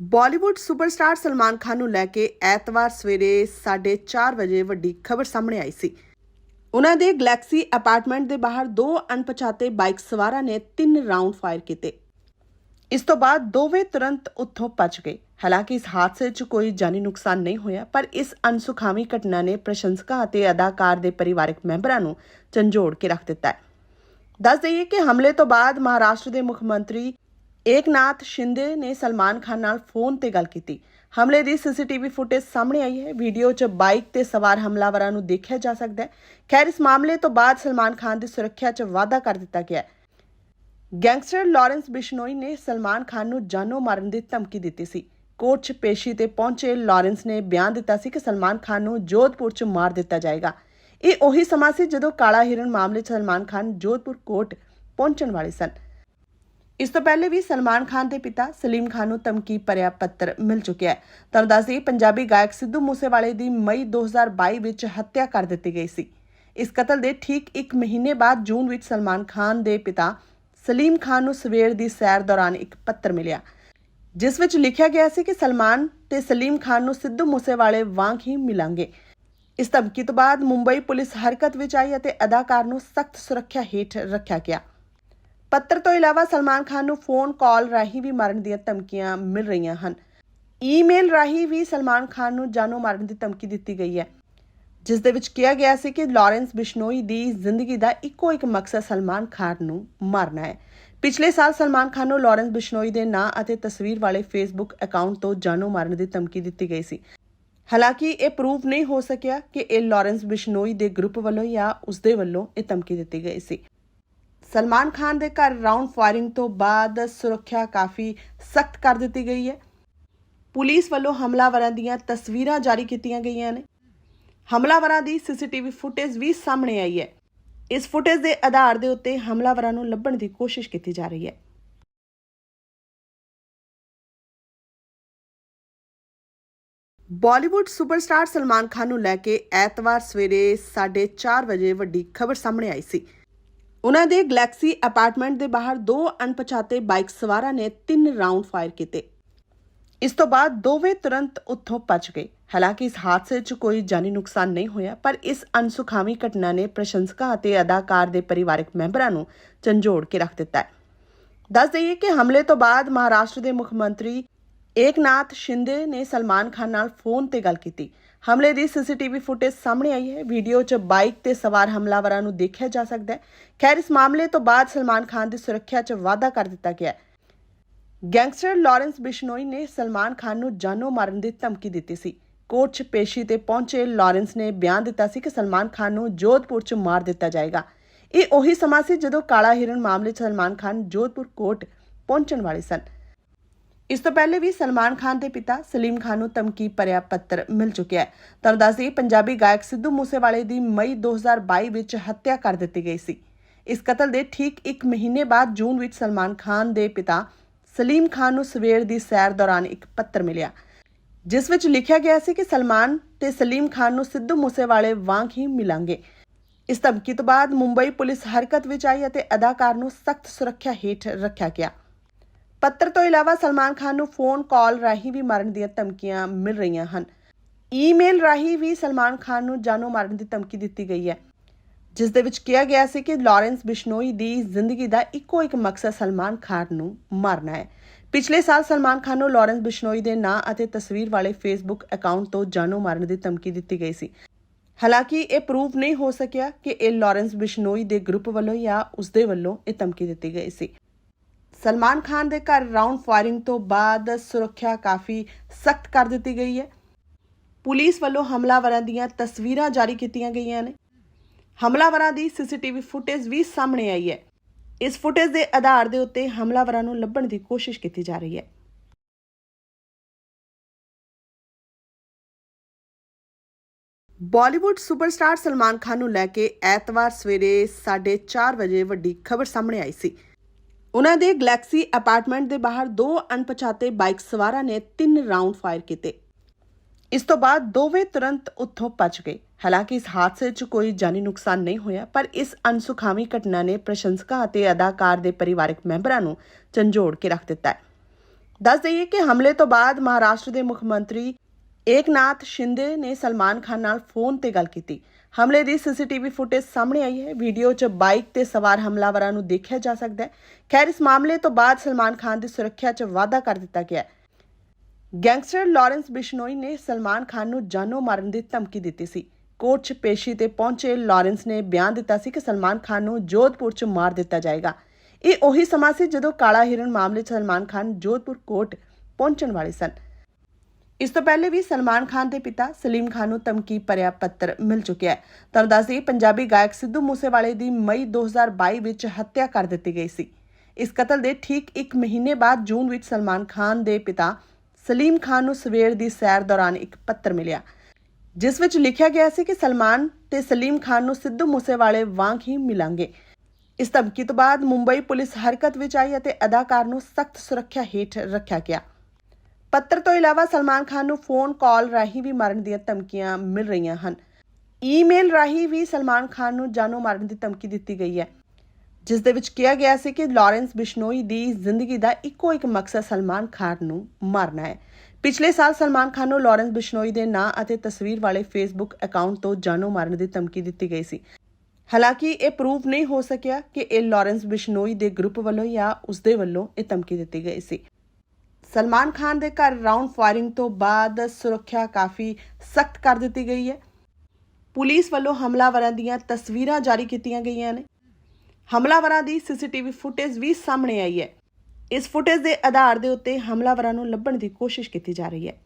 Bollywood superstar Salman Khan ਨੂੰ ਲੈ ਕੇ ਐਤਵਾਰ ਸਵੇਰੇ 4:30 ਵਜੇ ਵੱਡੀ ਖਬਰ ਸਾਹਮਣੇ ਆਈ ਸੀ। ਉਹਨਾਂ ਦੇ ਗਲੈਕਸੀ ਅਪਾਰਟਮੈਂਟ ਦੇ ਬਾਹਰ ਦੋ ਅਣਪਛਾਤੇ ਬਾਈਕ ਸਵਾਰਾਂ ਨੇ ਤਿੰਨ ਰਾਉਂਡ ਫਾਇਰ ਕੀਤੇ। ਇਸ ਤੋਂ ਬਾਅਦ ਦੋਵੇਂ ਤੁਰੰਤ ਉੱਥੋਂ ਭੱਜ ਗਏ। ਹਾਲਾਂਕਿ ਇਸ ਹਾਦਸੇ 'ਚ ਕੋਈ ਜਾਨੀ ਨੁਕਸਾਨ ਨਹੀਂ ਹੋਇਆ, ਪਰ ਇਸ ਅਨਸੁਖਾਵੀ ਘਟਨਾ ਨੇ ਪ੍ਰਸ਼ੰਸਕਾਂ ਅਤੇ ਅਦਾਕਾਰ ਦੇ ਪਰਿਵਾਰਕ ਮੈਂਬਰਾਂ ਨੂੰ ਝੰਜੋੜ ਕੇ ਰੱਖ ਦਿੱਤਾ ਹੈ। ਦੱਸ ਦਈਏ ਕਿ ਹਮਲੇ ਤੋਂ ਬਾਅਦ ਮਹਾਰਾਸ਼ਟਰ ਦੇ ਮੁੱਖ ਮੰਤਰੀ ਏਕਨਾਥ ਸ਼ਿੰਦੇ ਨੇ ਸਲਮਾਨ ਖਾਨ ਨਾਲ ਫੋਨ ਤੇ ਗੱਲ ਕੀਤੀ। ਹਮਲੇ ਦੀ ਸੀਸੀਟੀਵੀ ਫੁਟੇਜ ਸਾਹਮਣੇ ਆਈ ਹੈ। ਵੀਡੀਓ 'ਚ ਬਾਈਕ ਤੇ ਸਵਾਰ ਹਮਲਾਵਰਾਂ ਨੂੰ ਦੇਖਿਆ ਜਾ ਸਕਦਾ ਹੈ। ਖੈਰ, ਇਸ ਮਾਮਲੇ ਤੋਂ ਬਾਅਦ ਸਲਮਾਨ ਖਾਨ ਦੀ ਸੁਰੱਖਿਆ 'ਚ ਵਾਅਦਾ ਕਰ ਦਿੱਤਾ ਗਿਆ ਹੈ। ਗੈਂਗਸਟਰ ਲਾਰੈਂਸ ਬਿਸ਼ਨੋਈ ਨੇ ਸਲਮਾਨ ਖਾਨ ਨੂੰ ਜਾਨੋਂ ਮਾਰਨ ਦੀ ਧਮਕੀ ਦਿੱਤੀ ਸੀ। ਕੋਰਟ 'ਚ ਪੇਸ਼ੀ ਤੇ ਪਹੁੰਚੇ ਲਾਰੈਂਸ ਨੇ ਬਿਆਨ ਦਿੱਤਾ ਸੀ ਕਿ ਸਲਮਾਨ ਖਾਨ ਨੂੰ ਜੋਧਪੁਰ 'ਚ ਮਾਰ ਦਿੱਤਾ ਜਾਏਗਾ। ਇਹ ਉਹੀ ਸਮਾਂ ਸੀ ਜਦੋਂ ਕਾਲਾ ਹਿਰਨ ਮਾਮਲੇ 'ਚ ਸਲਮਾਨ ਖਾਨ ਜੋਧਪੁਰ ਕੋਰਟ ਪਹੁੰਚਣ ਵਾਲੇ ਸਨ। ਇਸ ਤੋਂ ਪਹਿਲੇ ਵੀ ਸਲਮਾਨ ਖਾਨ ਦੇ ਪਿਤਾ ਸਲੀਮ ਖਾਨ ਨੂੰ ਧਮਕੀ ਭਰਿਆ ਪੱਤਰ ਮਿਲ ਚੁੱਕਿਆ ਹੈ। ਤੁਹਾਨੂੰ ਦੱਸ ਦਈਏ, ਪੰਜਾਬੀ ਗਾਇਕ ਸਿੱਧੂ ਮੂਸੇਵਾਲੇ ਦੀ ਮਈ 2022 ਵਿੱਚ ਹੱਤਿਆ ਕਰ ਦਿੱਤੀ ਗਈ ਸੀ। ਇਸ ਕਤਲ ਦੇ ਠੀਕ 1 ਮਹੀਨੇ ਬਾਅਦ ਜੂਨ ਵਿੱਚ ਸਲਮਾਨ ਖਾਨ ਦੇ ਪਿਤਾ ਸਲੀਮ ਖਾਨ ਨੂੰ ਸਵੇਰ ਦੀ ਸੈਰ ਦੌਰਾਨ ਇੱਕ ਪੱਤਰ ਮਿਲਿਆ। ਜਿਸ ਵਿੱਚ ਲਿਖਿਆ ਗਿਆ ਸੀ ਕਿ ਸਲਮਾਨ ਤੇ ਸਲੀਮ ਖਾਨ ਨੂੰ ਸਿੱਧੂ ਮੂਸੇਵਾਲੇ ਵਾਂਗ ਹੀ ਮਿਲਾਂਗੇ। ਇਸ ਧਮਕੀ ਤੋਂ ਬਾਅਦ ਮੁੰਬਈ ਪੁਲਿਸ ਹਰਕਤ ਵਿੱਚ ਆਈ ਅਤੇ ਅਦਾਕਾਰ ਨੂੰ ਸਖਤ ਸੁਰੱਖਿਆ ਹੇਠ ਰੱਖਿਆ ਗਿਆ। ਪੱਤਰ ਤੋਂ ਇਲਾਵਾ ਸਲਮਾਨ ਖਾਨ ਨੂੰ ਫੋਨ ਕਾਲ ਰਾਹੀਂ ਵੀ ਮਾਰਨ ਦੀਆਂ ਧਮਕੀਆਂ ਮਿਲ ਰਹੀਆਂ ਹਨ। ਈਮੇਲ ਰਾਹੀਂ ਵੀ ਸਲਮਾਨ ਖਾਨ ਨੂੰ ਜਾਨੋਂ ਮਾਰਨ ਦੀ ਧਮਕੀ ਦਿੱਤੀ ਗਈ ਹੈ। ਜਿਸ ਦੇ ਵਿੱਚ ਕਿਹਾ ਗਿਆ ਸੀ ਕਿ ਲਾਰੈਂਸ ਬਿਸ਼ਨੋਈ ਦੀ ਜ਼ਿੰਦਗੀ ਦਾ ਇੱਕੋ ਇੱਕ ਮਕਸਦ ਸਲਮਾਨ ਖਾਨ ਨੂੰ ਮਾਰਨਾ ਹੈ। ਪਿਛਲੇ ਸਾਲ ਸਲਮਾਨ ਖਾਨ ਨੂੰ ਲਾਰੈਂਸ ਬਿਸ਼ਨੋਈ ਦੇ ਨਾਂ ਅਤੇ ਤਸਵੀਰ ਵਾਲੇ ਫੇਸਬੁੱਕ ਅਕਾਊਂਟ ਤੋਂ ਜਾਨੋਂ ਮਾਰਨ ਦੀ ਧਮਕੀ ਦਿੱਤੀ ਗਈ ਸੀ। ਹਾਲਾਂਕਿ ਇਹ ਪ੍ਰੂਵ ਨਹੀਂ ਹੋ ਸਕਿਆ ਕਿ ਇਹ ਲਾਰੈਂਸ ਬਿਸ਼ਨੋਈ ਦੇ ਗਰੁੱਪ ਵੱਲੋਂ ਜਾਂ ਉਸਦੇ ਵੱਲੋਂ ਇਹ ਧਮਕੀ ਦਿੱਤੀ ਗਈ ਸੀ। ਸਲਮਾਨ ਖਾਨ ਦੇ ਘਰ ਰਾਉਂਡ ਫਾਇਰਿੰਗ ਤੋਂ ਬਾਅਦ ਸੁਰੱਖਿਆ ਕਾਫੀ ਸਖਤ ਕਰ ਦਿੱਤੀ ਗਈ ਹੈ। ਪੁਲਿਸ ਵੱਲੋਂ ਹਮਲਾਵਰਾਂ ਦੀਆਂ ਤਸਵੀਰਾਂ ਜਾਰੀ ਕੀਤੀਆਂ ਗਈਆਂ ਨੇ। ਹਮਲਾਵਰਾਂ ਦੀ ਸੀਸੀਟੀਵੀ ਫੁਟੇਜ ਵੀ ਸਾਹਮਣੇ ਆਈ ਹੈ। ਇਸ ਫੁਟੇਜ ਦੇ ਆਧਾਰ ਦੇ ਉੱਤੇ ਹਮਲਾਵਰਾਂ ਨੂੰ ਲੱਭਣ ਦੀ ਕੋਸ਼ਿਸ਼ ਕੀਤੀ ਜਾ ਰਹੀ ਹੈ। ਬਾਲੀਵੁੱਡ ਸੁਪਰਸਟਾਰ ਸਲਮਾਨ ਖਾਨ ਨੂੰ ਲੈ ਕੇ ਐਤਵਾਰ ਸਵੇਰੇ 4:30 ਵਜੇ ਵੱਡੀ ਖਬਰ ਸਾਹਮਣੇ ਆਈ ਸੀ। ਉਹਨਾਂ ਦੇ ਗਲੈਕਸੀ ਅਪਾਰਟਮੈਂਟ ਦੇ ਬਾਹਰ ਦੋ ਅਣਪਛਾਤੇ ਬਾਈਕ ਸਵਾਰਾਂ ਨੇ ਤਿੰਨ ਰਾਉਂਡ ਫਾਇਰ ਕੀਤੇ। ਇਸ ਤੋਂ ਬਾਅਦ ਦੋਵੇਂ ਤੁਰੰਤ ਉੱਥੋਂ ਭੱਜ ਗਏ। ਹਾਲਾਂਕਿ ਇਸ ਹਾਦਸੇ 'ਚ ਕੋਈ ਜਾਨੀ ਨੁਕਸਾਨ ਨਹੀਂ ਹੋਇਆ, ਪਰ ਇਸ ਅਨਸੁਖਾਵੀ ਘਟਨਾ ਨੇ ਪ੍ਰਸ਼ੰਸਕਾਂ ਅਤੇ ਅਦਾਕਾਰ ਦੇ ਪਰਿਵਾਰਕ ਮੈਂਬਰਾਂ ਨੂੰ ਝੰਜੋੜ ਕੇ ਰੱਖ ਦਿੱਤਾ ਹੈ। ਦੱਸ ਦਈਏ ਕਿ ਹਮਲੇ ਤੋਂ ਬਾਅਦ ਮਹਾਰਾਸ਼ਟਰ ਦੇ ਮੁੱਖ ਮੰਤਰੀ ਏਕਨਾਥ ਸ਼ਿੰਦੇ ਨੇ ਸਲਮਾਨ ਖਾਨ ਨਾਲ ਫੋਨ ਤੇ ਗੱਲ ਕੀਤੀ। ਹਮਲੇ ਦੀ ਸੀਸੀਟੀਵੀ ਫੁਟੇਜ ਸਾਹਮਣੇ ਆਈ ਹੈ। ਵੀਡੀਓ 'ਚ ਬਾਈਕ ਤੇ ਸਵਾਰ ਹਮਲਾਵਰਾਂ ਨੂੰ ਦੇਖਿਆ ਜਾ ਸਕਦਾ ਹੈ। ਖੈਰ, ਇਸ ਮਾਮਲੇ ਤੋਂ ਬਾਅਦ ਸਲਮਾਨ ਖਾਨ ਦੀ ਸੁਰੱਖਿਆ 'ਚ ਵਾਅਦਾ ਕਰ ਦਿੱਤਾ ਗਿਆ ਹੈ। ਗੈਂਗਸਟਰ ਲਾਰੈਂਸ ਬਿਸ਼ਨੋਈ ਨੇ ਸਲਮਾਨ ਖਾਨ ਨੂੰ ਜਾਨੋਂ ਮਾਰਨ ਦੀ ਧਮਕੀ ਦਿੱਤੀ ਸੀ। ਕੋਰਟ 'ਚ ਪੇਸ਼ੀ ਤੇ ਪਹੁੰਚੇ ਲਾਰੈਂਸ ਨੇ ਬਿਆਨ ਦਿੱਤਾ ਸੀ ਕਿ ਸਲਮਾਨ ਖਾਨ ਨੂੰ ਜੋਧਪੁਰ 'ਚ ਮਾਰ ਦਿੱਤਾ ਜਾਏਗਾ। ਇਹ ਉਹੀ ਸਮਾਂ ਸੀ ਜਦੋਂ ਕਾਲਾ ਹਿਰਨ ਮਾਮਲੇ 'ਚ ਸਲਮਾਨ ਖਾਨ ਜੋਧਪੁਰ ਕੋਰਟ ਪਹੁੰਚਣ ਵਾਲੇ ਸਨ। ਇਸ ਤੋਂ ਪਹਿਲੇ ਵੀ ਸਲਮਾਨ ਖਾਨ ਦੇ ਪਿਤਾ ਸਲੀਮ ਖਾਨ ਨੂੰ ਧਮਕੀ ਭਰਿਆ ਪੱਤਰ ਮਿਲ ਚੁੱਕਿਆ ਹੈ। ਤੁਹਾਨੂੰ ਦੱਸ ਦਈਏ, ਪੰਜਾਬੀ ਗਾਇਕ ਸਿੱਧੂ ਮੂਸੇਵਾਲੇ ਦੀ ਮਈ 2022 ਵਿੱਚ ਹੱਤਿਆ ਕਰ ਦਿੱਤੀ ਗਈ ਸੀ। ਇਸ ਕਤਲ ਦੇ ਠੀਕ 1 ਮਹੀਨੇ ਬਾਅਦ ਜੂਨ ਵਿੱਚ ਸਲਮਾਨ ਖਾਨ ਦੇ ਪਿਤਾ ਸਲੀਮ ਖਾਨ ਨੂੰ ਸਵੇਰ ਦੀ ਸੈਰ ਦੌਰਾਨ ਇੱਕ ਪੱਤਰ ਮਿਲਿਆ। ਜਿਸ ਵਿੱਚ ਲਿਖਿਆ ਗਿਆ ਸੀ ਕਿ ਸਲਮਾਨ ਤੇ ਸਲੀਮ ਖਾਨ ਨੂੰ ਸਿੱਧੂ ਮੂਸੇਵਾਲੇ ਵਾਂਗ ਹੀ ਮਿਲਾਂਗੇ। ਇਸ ਧਮਕੀ ਤੋਂ ਬਾਅਦ ਮੁੰਬਈ ਪੁਲਿਸ ਹਰਕਤ ਵਿੱਚ ਆਈ ਅਤੇ ਅਦਾਕਾਰ ਨੂੰ ਸਖਤ ਸੁਰੱਖਿਆ ਹੇਠ ਰੱਖਿਆ ਗਿਆ। ਪੱਤਰ ਤੋਂ ਇਲਾਵਾ ਸਲਮਾਨ ਖਾਨ ਨੂੰ ਫੋਨ ਕਾਲ ਰਾਹੀਂ ਵੀ ਮਾਰਨ ਦੀਆਂ ਧਮਕੀਆਂ ਮਿਲ ਰਹੀਆਂ ਹਨ। ਈਮੇਲ ਰਾਹੀਂ ਵੀ ਸਲਮਾਨ ਖਾਨ ਨੂੰ ਜਾਨੋਂ ਮਾਰਨ ਦੀ ਧਮਕੀ ਦਿੱਤੀ ਗਈ ਹੈ। ਜਿਸ ਦੇ ਵਿੱਚ ਕਿਹਾ ਗਿਆ ਸੀ ਕਿ ਲਾਰੈਂਸ ਬਿਸ਼ਨੋਈ ਦੀ ਜ਼ਿੰਦਗੀ ਦਾ ਇੱਕੋ ਇੱਕ ਮਕਸਦ ਸਲਮਾਨ ਖਾਨ ਨੂੰ ਮਾਰਨਾ ਹੈ। ਪਿਛਲੇ ਸਾਲ ਸਲਮਾਨ ਖਾਨ ਨੂੰ ਲਾਰੈਂਸ ਬਿਸ਼ਨੋਈ ਦੇ ਨਾਂ ਅਤੇ ਤਸਵੀਰ ਵਾਲੇ ਫੇਸਬੁੱਕ ਅਕਾਊਂਟ ਤੋਂ ਜਾਨੋਂ ਮਾਰਨ ਦੀ ਧਮਕੀ ਦਿੱਤੀ ਗਈ ਸੀ। ਹਾਲਾਂਕਿ ਇਹ ਪ੍ਰੂਵ ਨਹੀਂ ਹੋ ਸਕਿਆ ਕਿ ਇਹ ਲਾਰੈਂਸ ਬਿਸ਼ਨੋਈ ਦੇ ਗਰੁੱਪ ਵੱਲੋਂ ਜਾਂ ਉਸਦੇ ਵੱਲੋਂ ਇਹ ਧਮਕੀ ਦਿੱਤੀ ਗਈ ਸੀ। ਸਲਮਾਨ ਖਾਨ ਦੇ ਘਰ ਰਾਉਂਡ ਫਾਇਰਿੰਗ ਤੋਂ ਬਾਅਦ ਸੁਰੱਖਿਆ ਕਾਫੀ ਸਖਤ ਕਰ ਦਿੱਤੀ ਗਈ ਹੈ। ਪੁਲਿਸ ਵੱਲੋਂ ਹਮਲਾਵਰਾਂ ਦੀਆਂ ਤਸਵੀਰਾਂ ਜਾਰੀ ਕੀਤੀਆਂ ਗਈਆਂ ਨੇ। ਹਮਲਾਵਰਾਂ ਦੀ ਸੀਸੀਟੀਵੀ ਫੁਟੇਜ ਵੀ ਸਾਹਮਣੇ ਆਈ ਹੈ। ਇਸ ਫੁਟੇਜ ਦੇ ਆਧਾਰ ਦੇ ਉੱਤੇ ਹਮਲਾਵਰਾਂ ਨੂੰ ਲੱਭਣ ਦੀ ਕੋਸ਼ਿਸ਼ ਕੀਤੀ ਜਾ ਰਹੀ ਹੈ। ਬਾਲੀਵੁੱਡ ਸੁਪਰਸਟਾਰ ਸਲਮਾਨ ਖਾਨ ਨੂੰ ਲੈ ਕੇ ਐਤਵਾਰ ਸਵੇਰੇ 4:30 ਵਜੇ ਵੱਡੀ ਖਬਰ ਸਾਹਮਣੇ ਆਈ ਸੀ। ਉਹਨਾਂ ਦੇ ਗਲੈਕਸੀ ਅਪਾਰਟਮੈਂਟ ਦੇ ਬਾਹਰ ਦੋ ਅਣਪਛਾਤੇ ਬਾਈਕ ਸਵਾਰਾਂ ਨੇ ਤਿੰਨ ਰਾਉਂਡ ਫਾਇਰ ਕੀਤੇ। ਇਸ ਤੋਂ ਬਾਅਦ ਦੋਵੇਂ ਤੁਰੰਤ ਉੱਥੋਂ ਭੱਜ ਗਏ। ਹਾਲਾਂਕਿ ਇਸ ਹਾਦਸੇ 'ਚ ਕੋਈ ਜਾਨੀ ਨੁਕਸਾਨ ਨਹੀਂ ਹੋਇਆ, ਪਰ ਇਸ ਅਨਸੁਖਾਵੀ ਘਟਨਾ ਨੇ ਪ੍ਰਸ਼ੰਸਕਾਂ ਅਤੇ ਅਦਾਕਾਰ ਦੇ ਪਰਿਵਾਰਕ ਮੈਂਬਰਾਂ ਨੂੰ ਝੰਜੋੜ ਕੇ ਰੱਖ ਦਿੱਤਾ ਹੈ। ਦੱਸ ਦਈਏ ਕਿ ਹਮਲੇ ਤੋਂ ਬਾਅਦ ਮਹਾਰਾਸ਼ਟਰ ਦੇ ਮੁੱਖ ਮੰਤਰੀ ਏਕਨਾਥ ਸ਼ਿੰਦੇ ਨੇ ਸਲਮਾਨ ਖਾਨ ਨਾਲ ਫੋਨ ਤੇ ਗੱਲ ਕੀਤੀ। ਹਮਲੇ ਦੀ ਸੀਸੀਟੀਵੀ ਫੁਟੇਜ ਸਾਹਮਣੇ ਆਈ ਹੈ। ਵੀਡੀਓ 'ਚ ਬਾਈਕ ਤੇ ਸਵਾਰ ਹਮਲਾਵਰਾਂ ਨੂੰ ਦੇਖਿਆ ਜਾ ਸਕਦਾ ਹੈ। ਖੈਰ, ਇਸ ਮਾਮਲੇ ਤੋਂ ਬਾਅਦ ਸਲਮਾਨ ਖਾਨ ਦੀ ਸੁਰੱਖਿਆ 'ਚ ਵਾਅਦਾ ਕਰ ਦਿੱਤਾ ਗਿਆ ਹੈ। ਗੈਂਗਸਟਰ ਲਾਰੈਂਸ ਬਿਸ਼ਨੋਈ ਨੇ ਸਲਮਾਨ ਖਾਨ ਨੂੰ ਜਾਨੋਂ ਮਾਰਨ ਦੀ ਧਮਕੀ ਦਿੱਤੀ ਸੀ। ਕੋਰਟ 'ਚ ਪੇਸ਼ੀ ਤੇ ਪਹੁੰਚੇ ਲਾਰੈਂਸ ਨੇ ਬਿਆਨ ਦਿੱਤਾ ਸੀ ਕਿ ਸਲਮਾਨ ਖਾਨ ਨੂੰ ਜੋਧਪੁਰ 'ਚ ਮਾਰ ਦਿੱਤਾ ਜਾਏਗਾ। ਇਹ ਉਹੀ ਸਮਾਂ ਸੀ ਜਦੋਂ ਕਾਲਾ ਹਿਰਨ ਮਾਮਲੇ 'ਚ ਸਲਮਾਨ ਖਾਨ ਜੋਧਪੁਰ ਕੋਰਟ ਪਹੁੰਚਣ ਵਾਲੇ ਸਨ। ਇਸ ਤੋਂ ਪਹਿਲੇ ਵੀ ਸਲਮਾਨ ਖਾਨ ਦੇ ਪਿਤਾ ਸਲੀਮ ਖਾਨ ਨੂੰ ਧਮਕੀ ਭਰਿਆ ਪੱਤਰ ਮਿਲ ਚੁੱਕਿਆ ਹੈ। ਤੁਹਾਨੂੰ ਦੱਸ ਦਈਏ, ਪੰਜਾਬੀ ਗਾਇਕ ਸਿੱਧੂ ਮੂਸੇਵਾਲੇ ਦੀ ਮਈ 2022 ਵਿੱਚ ਹੱਤਿਆ ਕਰ ਦਿੱਤੀ ਗਈ ਸੀ। ਇਸ ਕਤਲ ਦੇ ਠੀਕ 1 ਮਹੀਨੇ ਬਾਅਦ ਜੂਨ ਵਿੱਚ ਸਲਮਾਨ ਖਾਨ ਦੇ ਪਿਤਾ ਸਲੀਮ ਖਾਨ ਨੂੰ ਸਵੇਰ ਦੀ ਸੈਰ ਦੌਰਾਨ ਇੱਕ ਪੱਤਰ ਮਿਲਿਆ। ਜਿਸ ਵਿੱਚ ਲਿਖਿਆ ਗਿਆ ਸੀ ਕਿ ਸਲਮਾਨ ਤੇ ਸਲੀਮ ਖਾਨ ਨੂੰ ਸਿੱਧੂ ਮੂਸੇਵਾਲੇ ਵਾਂਗ ਹੀ ਮਿਲਾਂਗੇ। ਇਸ ਧਮਕੀ ਤੋਂ ਬਾਅਦ ਮੁੰਬਈ ਪੁਲਿਸ ਹਰਕਤ ਵਿੱਚ ਆਈ ਅਤੇ ਅਦਾਕਾਰ ਨੂੰ ਸਖਤ ਸੁਰੱਖਿਆ ਹੇਠ ਰੱਖਿਆ ਗਿਆ। ਪੱਤਰ ਤੋਂ ਇਲਾਵਾ ਸਲਮਾਨ ਖਾਨ ਨੂੰ ਫੋਨ ਕਾਲ ਰਾਹੀਂ ਵੀ ਮਾਰਨ ਦੀਆਂ ਧਮਕੀਆਂ ਮਿਲ ਰਹੀਆਂ ਹਨ। ਈਮੇਲ ਰਾਹੀਂ ਵੀ ਸਲਮਾਨ ਖਾਨ ਨੂੰ ਜਾਨੋਂ ਮਾਰਨ ਦੀ ਧਮਕੀ ਦਿੱਤੀ ਗਈ ਹੈ। ਜਿਸ ਦੇ ਵਿੱਚ ਕਿਹਾ ਗਿਆ ਸੀ ਕਿ ਲਾਰੈਂਸ ਬਿਸ਼ਨੋਈ ਦੀ ਜ਼ਿੰਦਗੀ ਦਾ ਇੱਕੋ ਇੱਕ ਮਕਸਦ ਸਲਮਾਨ ਖਾਨ ਨੂੰ ਮਾਰਨਾ ਹੈ। ਪਿਛਲੇ ਸਾਲ ਸਲਮਾਨ ਖਾਨ ਨੂੰ ਲਾਰੈਂਸ ਬਿਸ਼ਨੋਈ ਦੇ ਨਾਂ ਅਤੇ ਤਸਵੀਰ ਵਾਲੇ ਫੇਸਬੁੱਕ ਅਕਾਊਂਟ ਤੋਂ ਜਾਨੋਂ ਮਾਰਨ ਦੀ ਧਮਕੀ ਦਿੱਤੀ ਗਈ ਸੀ। ਹਾਲਾਂਕਿ ਇਹ ਪ੍ਰੂਫ ਨਹੀਂ ਹੋ ਸਕਿਆ ਕਿ ਇਹ ਲਾਰੈਂਸ ਬਿਸ਼ਨੋਈ ਦੇ ਗਰੁੱਪ ਵੱਲੋਂ ਜਾਂ ਉਸਦੇ ਵੱਲੋਂ ਇਹ ਧਮਕੀ ਦਿੱਤੀ ਗਈ ਸੀ। ਸਲਮਾਨ ਖਾਨ ਦੇ ਘਰ ਰਾਉਂਡ ਫਾਇਰਿੰਗ ਤੋਂ ਬਾਅਦ ਸੁਰੱਖਿਆ ਕਾਫੀ ਸਖਤ ਕਰ ਦਿੱਤੀ ਗਈ ਹੈ। ਪੁਲਿਸ ਵੱਲੋਂ ਹਮਲਾਵਰਾਂ ਦੀਆਂ ਤਸਵੀਰਾਂ ਜਾਰੀ ਕੀਤੀਆਂ ਗਈਆਂ ਨੇ। ਹਮਲਾਵਰਾਂ ਦੀ ਸੀਸੀਟੀਵੀ ਫੁਟੇਜ ਵੀ ਸਾਹਮਣੇ ਆਈ ਹੈ। ਇਸ ਫੁਟੇਜ ਦੇ ਆਧਾਰ ਦੇ ਉੱਤੇ ਹਮਲਾਵਰਾਂ ਨੂੰ ਲੱਭਣ ਦੀ ਕੋਸ਼ਿਸ਼ ਕੀਤੀ ਜਾ ਰਹੀ ਹੈ।